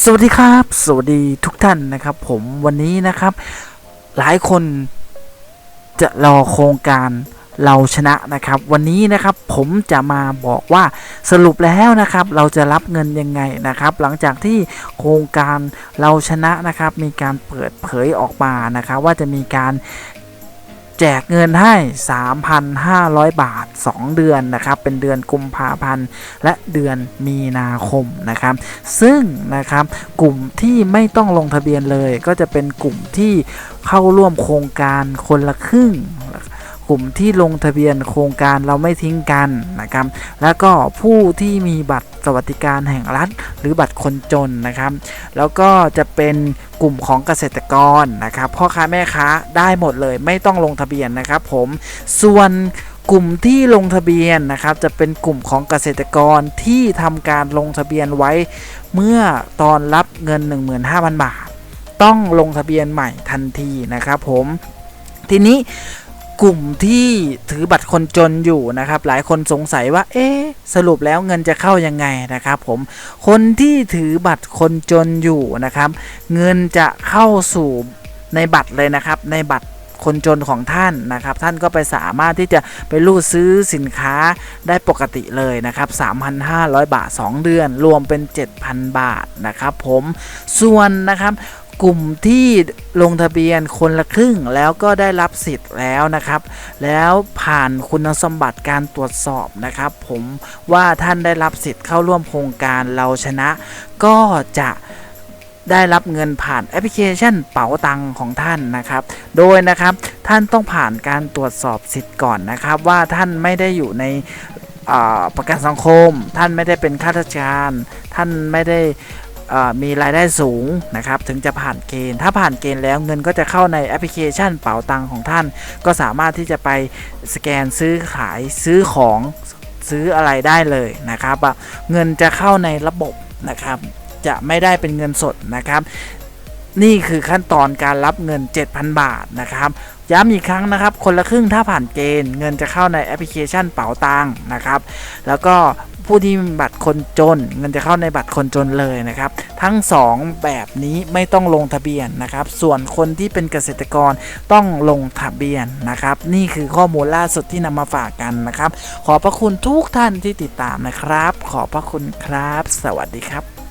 สวัสดีครับ สวัสดีทุกท่านนะครับ ผมวันนี้นะครับ หลายคนจะรอโครงการเราชนะนะครับ วันนี้นะครับผมจะมาบอกว่าสรุปแล้วนะครับ เราจะรับเงินยังไงนะครับ หลังจากที่โครงการเราชนะนะครับ มีการเปิดเผยออกมานะครับ ว่าจะมีการ แจกเงินให้ 3,500 บาท 2 เดือนนะครับ เป็นเดือนกุมภาพันธ์และเดือนมีนาคมนะครับ ซึ่งนะครับกลุ่มที่ไม่ต้องลงทะเบียนเลยก็จะเป็นกลุ่มที่เข้าร่วมโครงการคนละครึ่ง กลุ่มที่ลงทะเบียนโครงการเราไม่ทิ้งกันนะครับ แล้วก็ผู้ที่มีบัตรสวัสดิการแห่งรัฐ หรือบัตรคนจนนะครับ แล้วก็จะเป็นกลุ่มของเกษตรกรนะครับพ่อค้าแม่ค้าได้หมดเลยไม่ต้องลงทะเบียนนะครับผมส่วนกลุ่มที่ลงทะเบียนนะครับจะเป็นกลุ่มของเกษตรกรที่ทำการลงทะเบียนไว้เมื่อตอนรับเงิน 15,000 บาท ต้องลงทะเบียนใหม่ทันทีนะครับผมทีนี้ กลุ่มที่ถือบัตรคนจนอยู่นะครับ หลายคนสงสัยว่า เอ๊สรุปแล้วเงินจะเข้ายังไงนะครับ ผมคนที่ถือบัตรคนจนอยู่นะครับ เงินจะเข้าสู่ในบัตรเลยนะครับ ในบัตรคนจนของท่านนะครับ ท่านก็ไปสามารถที่จะไปรูดซื้อสินค้าได้ปกติเลยนะครับ 3,500 บาท 2 เดือน รวมเป็น 7,000 บาทนะครับ ผมส่วนนะครับ กลุ่มที่ลงทะเบียนคนละครึ่งแล้วก็ได้รับสิทธิ์แล้วนะครับ แล้วผ่านคุณสมบัติการตรวจสอบนะครับ ผมว่าท่านได้รับสิทธิ์เข้าร่วมโครงการเราชนะ ก็จะได้รับเงินผ่านแอปพลิเคชันเป๋าตังของท่านนะครับ โดยนะครับท่านต้องผ่านการตรวจสอบสิทธิ์ก่อนนะครับ ว่าท่านไม่ได้อยู่ในประกันสังคม ท่านไม่ได้เป็นข้าราชการ ท่านไม่ได้ มีรายได้สูงนะครับถึงจะผ่านเกณฑ์ ถ้าผ่านเกณฑ์แล้วเงินก็จะเข้าในแอปพลิเคชันเป๋าตังของท่าน ก็สามารถที่จะไปสแกนซื้อขายซื้อของซื้ออะไรได้เลยนะครับเงินจะเข้าในระบบนะครับ จะไม่ได้เป็นเงินสดนะครับ นี่คือขั้นตอนการรับเงิน 7,000 บาทนะครับย้ำอีกครั้งนะครับ คนละครึ่งถ้าผ่านเกณฑ์เงินจะเข้าในแอปพลิเคชันเป๋าตังนะครับ แล้วก็ ผู้ที่มีบัตรคนจนเงินจะเข้าในบัตรคนจนเลยนะครับ ทั้ง 2 แบบนี้ไม่ต้องลงทะเบียนนะครับ ส่วนคนที่เป็นเกษตรกรต้องลงทะเบียนนะครับ นี่คือข้อมูลล่าสุดที่นำมาฝากกันนะครับ ขอบพระคุณทุกท่านที่ติดตามนะครับ ขอบพระคุณครับ สวัสดีครับ